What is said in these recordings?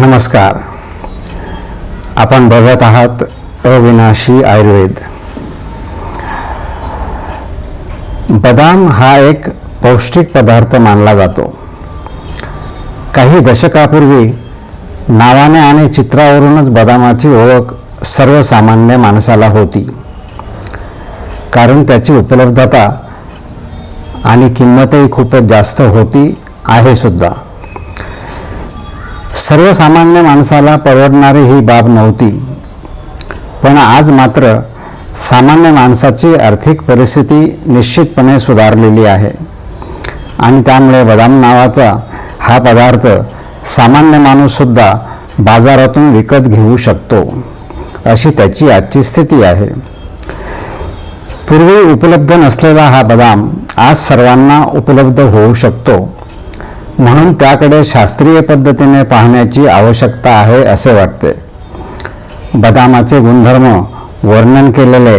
नमस्कार. आपण बघत आहात अविनाशी आयुर्वेद. बदाम हा एक पौष्टिक पदार्थ मानला जातो. काही दशकापूर्वी नावाने आणि चित्रावरूनच बदामाची ओळख सर्वसामान्य माणसाला होती. कारण त्याची उपलब्धता आणि किंमतही खूपच जास्त होती आहे सुद्धा. सर्वसामान्य माणसाला परवडणारी ही बाब नव्हती. पण आज मात्र सामान्य माणसाची आर्थिक परिस्थिती निश्चितपणे सुधारलेली आहे. आणि त्यामुळे बदाम नावाचा हा पदार्थ सामान्य माणूससुद्धा बाजारातून विकत घेऊ शकतो अशी त्याची आजची स्थिती आहे. पूर्वी उपलब्ध नसलेला हा बदाम आज सर्वांना उपलब्ध होऊ शकतो. म्हणून त्याकडे शास्त्रीय पद्धतीने पाहण्याची आवश्यकता आहे असे वाटते. बदामाचे गुणधर्म वर्णन केलेले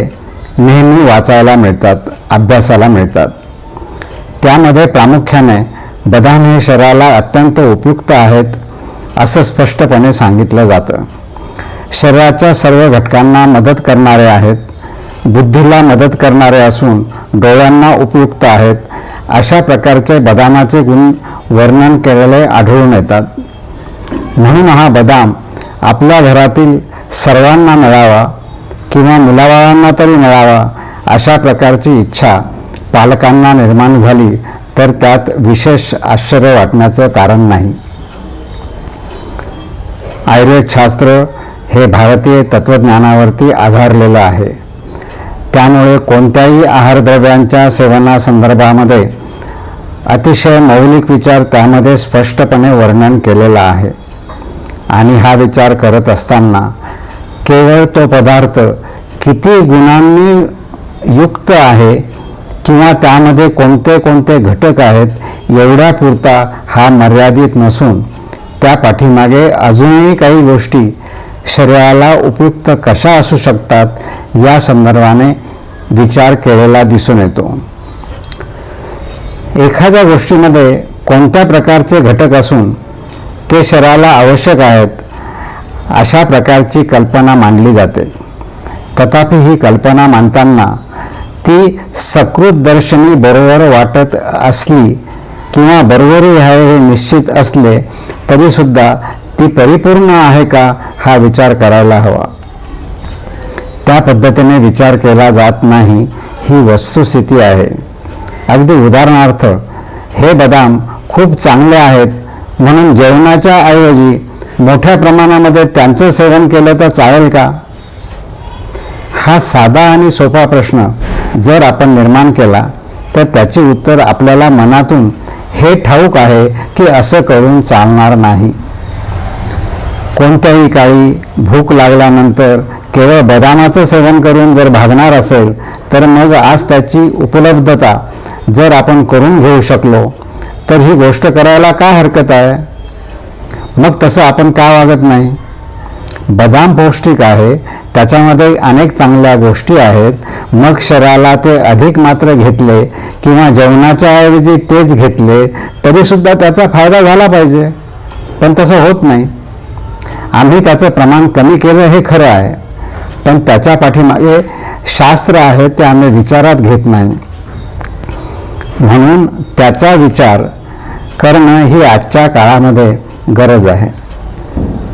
नेहमी वाचायला मिळतात अभ्यासाला मिळतात. त्यामध्ये प्रामुख्याने बदाम हे शरीराला अत्यंत उपयुक्त आहेत असं स्पष्टपणे सांगितलं जातं. शरीराच्या सर्व घटकांना मदत करणारे आहेत बुद्धीला मदत करणारे असून डोळ्यांना उपयुक्त आहेत अशा प्रकारचे बदामाचे गुण वर्णन केलेले आढळून येतात. म्हणून हा बदाम आपल्या घरातील सर्वांना मिळावा किंवा मुलाबाळांना तरी मिळावा अशा प्रकारची इच्छा पालकांना निर्माण झाली तर त्यात विशेष आश्चर्य वाटण्याचं कारण नाही. आयुर्वेदशास्त्र हे भारतीय तत्त्वज्ञानावरती आधारलेलं आहे. त्यामुळे कोणत्याही आहारद्रव्यांच्या सेवनासंदर्भामध्ये अतिशय मौलिक विचार त्यामध्ये स्पष्टपणे वर्णन केलेला आहे. आणि हा विचार करत असताना केवळ तो पदार्थ किती गुणांनी युक्त आहे किंवा त्यामध्ये कोणते कोणते घटक आहेत एवढ्यापुरता हा मर्यादित नसून त्या पाठीमागे अजूनही काही गोष्टी शरीराला उपयुक्त कशा असू शकतात या संदर्भाने विचार केलेला दिसून येतो. एखाद्या गोष्टीमध्ये कोणत्या प्रकारचे घटक असून ते शरीराला आवश्यक आहेत अशा प्रकारची कल्पना मांडली जाते. तथापि ही कल्पना मांडताना ती सकृत दर्शनी बरोबर वाटत असली किंवा बरोबरी आहे हे निश्चित असले तरीसुद्धा ती परिपूर्ण आहे का हा विचार करायला हवा. त्या पद्धतीने विचार केला जात नाही ही वस्तुस्थिती आहे. अगदी उदाहरणार्थ हे बदाम खूप चांगले आहेत म्हणून जेवणाच्या ऐवजी मोठ्या प्रमाणामध्ये त्यांचं सेवन केलं तर चालेल का? हा साधा आणि सोपा प्रश्न जर आपण निर्माण केला तर त्याचे उत्तर आपल्याला मनातून हे ठाऊक आहे की असं करून चालणार नाही. कोणत्याही काळी भूक लागल्यानंतर केवळ बदामाचं सेवन करून जर भागणार असेल तर मग आज त्याची उपलब्धता जर आपण करून घेऊ शकलो तर ही गोष्ट करायला काय हरकत आहे? मग तसं आपण का वागत नाही? बदाम पौष्टिक आहे त्याच्यामध्ये अनेक चांगल्या गोष्टी आहेत. मग शरीराला ते अधिक मात्र घेतले किंवा जेवणाच्या ऐवजी तेच घेतले तरीसुद्धा त्याचा फायदा झाला पाहिजे. पण तसं होत नाही. आम्ही त्याचं प्रमाण कमी केलं हे खरं आहे. पण त्याच्या पाठीमागे शास्त्र आहे ते आम्ही विचारात घेत नाही. म्हणून त्याचा विचार करणं ही आजच्या काळामध्ये गरज आहे.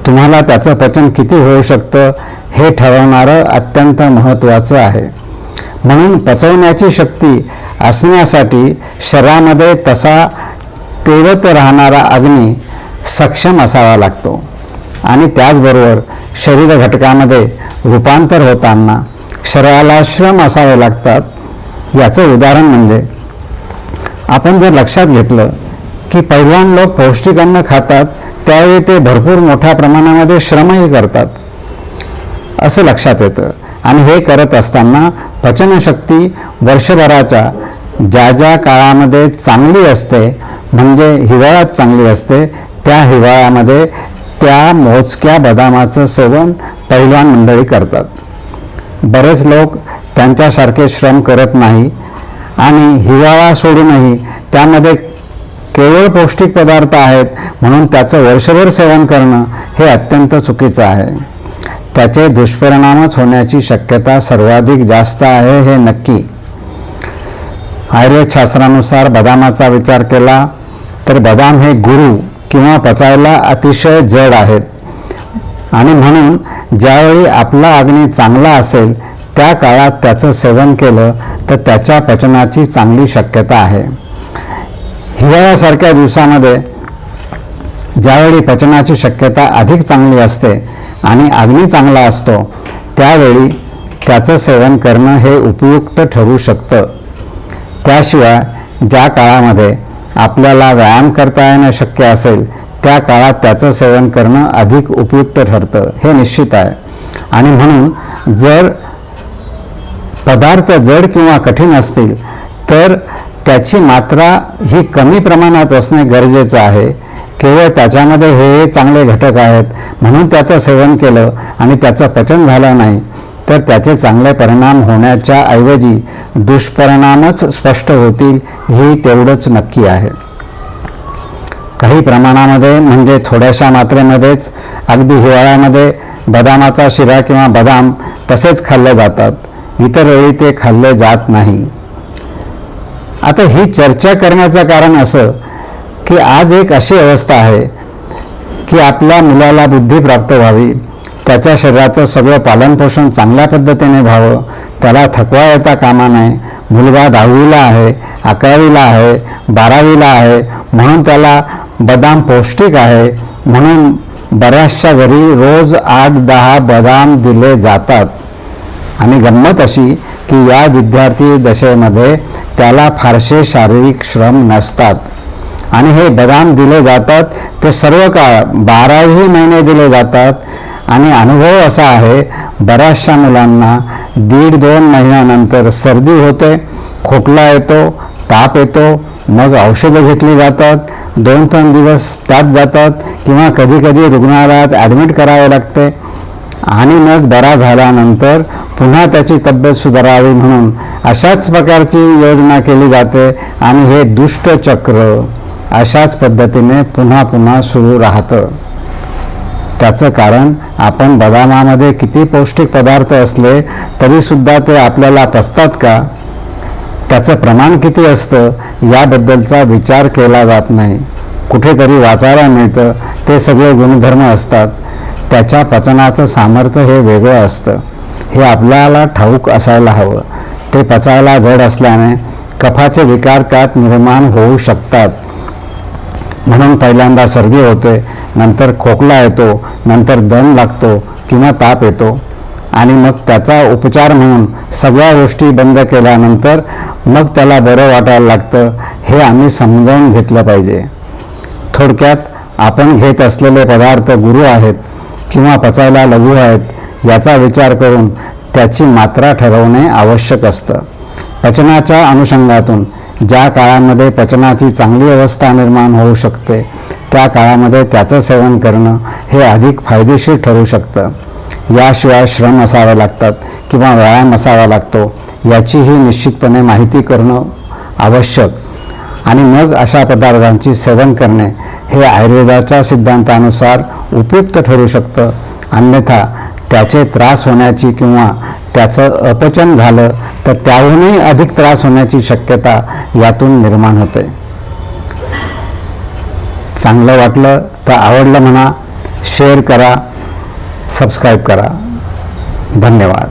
तुम्हाला त्याचं पचन किती होऊ शकतं हे ठरवणारं अत्यंत महत्त्वाचं आहे. म्हणून पचवण्याची शक्ती असण्यासाठी शरीरामध्ये तसा तेवत राहणारा अग्नी सक्षम असावा लागतो. आणि त्याचबरोबर शरीर घटकामध्ये रूपांतर होताना शरीराला श्रम असावे लागतात याचं उदाहरण म्हणजे आपण जर लक्षात घेतलं की पैलवान लोक पौष्टिक अन्न खातात त्यावेळी ते भरपूर मोठ्या प्रमाणामध्ये श्रमही करतात. असं लक्षात येतं. आणि हे करत असताना पचनशक्ती वर्षभराच्या ज्या ज्या काळामध्ये चांगली असते म्हणजे हिवाळ्यात चांगली असते त्या हिवाळ्यामध्ये त्या मोजक्या बदामाचं सेवन पैलवान मंडळी करतात. बरेच लोक त्यांच्यासारखे श्रम करत नाही आणि हिवाळा सोडूनही त्यामध्ये केवळ पौष्टिक पदार्थ आहेत म्हणून त्याचं वर्षभर सेवन करणं हे अत्यंत चुकीचं आहे. त्याचे दुष्परिणामच होण्याची शक्यता सर्वाधिक जास्त आहे हे नक्की. आयुर्वेद शास्त्रानुसार बदामाचा विचार केला तर बदाम हे गुरु किंवा पचायला अतिशय जड आहेत. आणि म्हणून ज्यावेळी आपला अग्नी चांगला असेल त्या काळात त्याचं सेवन केलं तर त्याच्या पचनाची चांगली शक्यता आहे. हिवाळ्यासारख्या दिवसामध्ये ज्यावेळी पचनाची शक्यता अधिक चांगली असते आणि अग्नी चांगला असतो त्यावेळी त्याचं सेवन करणं हे उपयुक्त ठरू शकतं. त्याशिवाय ज्या काळामध्ये आपल्याला व्यायाम करता येणं शक्य असेल त्या काळात त्याचं सेवन करणं अधिक उपयुक्त ठरतं हे निश्चित आहे. आणि म्हणून जर पदार्थ जड किंवा कठीण असतील तर त्याची मात्रा ही कमी प्रमाणात असणे गरजेचं आहे. केवळ त्याच्यामध्ये हे चांगले घटक आहेत म्हणून त्याचं सेवन केलं आणि त्याचं पचन झालं नाही. तर त्याचे चांगले परिणाम होण्याच्या ऐवजी दुष्परिणामच स्पष्ट होतील हे तेवढंच नक्की आहे. काही प्रमाणामध्ये म्हणजे थोड्याशा मात्रेमध्येच अगदी हिवाळ्यामध्ये बदामाचा शिरा किंवा बदाम तसेच खाल्ले जातात. इतर वेळी ते खाल्ले जात नाही. आता ही चर्चा करण्याचं कारण असं की आज एक अशी अवस्था आहे की आपल्या मुलाला बुद्धी प्राप्त व्हावी. त्याच्या शरीराचं सगळं पालनपोषण चांगल्या पद्धतीने व्हावं. त्याला थकवा येता कामा नये. मुलगा दहावीला आहे अकरावीला आहे बारावीला आहे म्हणून त्याला बदाम पौष्टिक आहे. म्हणून बऱ्याचशा घरी रोज आठ दहा बदाम दिले जातात. आणि गंमत अशी की या विद्यार्थी दशेमध्ये त्याला फारसे शारीरिक श्रम नसतात. आणि हे बदाम दिले जातात ते सर्व काळ बाराही महिने दिले जातात. आणि अनुभव असा आहे बऱ्याचशा मुलांना दीड दोन महिन्यानंतर सर्दी होते खोकला येतो ताप येतो मग औषधं घेतली जातात दोन तीन दिवस त्यात जातात किंवा कधीकधी रुग्णालयात ॲडमिट करावे लागते. आणि मग बरा झाल्यानंतर पुन्हा त्याची तब्येत सुधारावी म्हणून अशाच प्रकारची योजना केली जाते आणि हे दुष्टचक्र अशाच पद्धतीने पुन्हा पुन्हा सुरू राहतं. त्याचं कारण आपण बदामामध्ये किती पौष्टिक पदार्थ असले तरीसुद्धा ते आपल्याला पचतात का? त्याचं प्रमाण किती असतं याबद्दलचा विचार केला जात नाही. कुठेतरी वाचायला मिळतं ते सगळे गुणधर्म असतात. त्याच्या पचनाचं सामर्थ्य हे वेगळं असतं. हे आपल्याला ठाऊक असायला हवं. ते पचायला जड असल्याने कफाचे विकार त्यात निर्माण होऊ शकतात. म्हणून पहिल्यांदा सर्दी होते नंतर खोकला येतो नंतर दम लागतो किंवा ताप येतो. आणि मग त्याचा उपचार म्हणून सगळ्या गोष्टी बंद केल्यानंतर मग त्याला बरं वाटायला लागतं हे आम्ही समजावून घेतलं पाहिजे. थोडक्यात आपण घेत असलेले पदार्थ गुरु आहेत किंवा पचायला लघु आहेत याचा विचार करून त्याची मात्रा ठरवणे आवश्यक असतं. पचनाच्या अनुषंगातून ज्या काळामध्ये पचनाची चांगली अवस्था निर्माण होऊ शकते त्या काळामध्ये त्याचं सेवन करणं हे अधिक फायदेशीर ठरू शकतं. याशिवाय श्रम असावे लागतात किंवा व्यायाम असावा लागतो याचीही निश्चितपणे माहिती करणं आवश्यक. आणि मग अशा पदार्थांची सेवन करणे हे आयुर्वेदाच्या सिद्धांतानुसार उपयुक्त ठरू शकतं. अन्यथा त्याचे त्रास होण्याची किंवा त्याचं अपचन झालं तर त्याहूनही अधिक त्रास होण्याची शक्यता यातून निर्माण होते. चांगलं वाटलं तर आवडलं म्हणा शेअर करा सबस्क्राईब करा. धन्यवाद.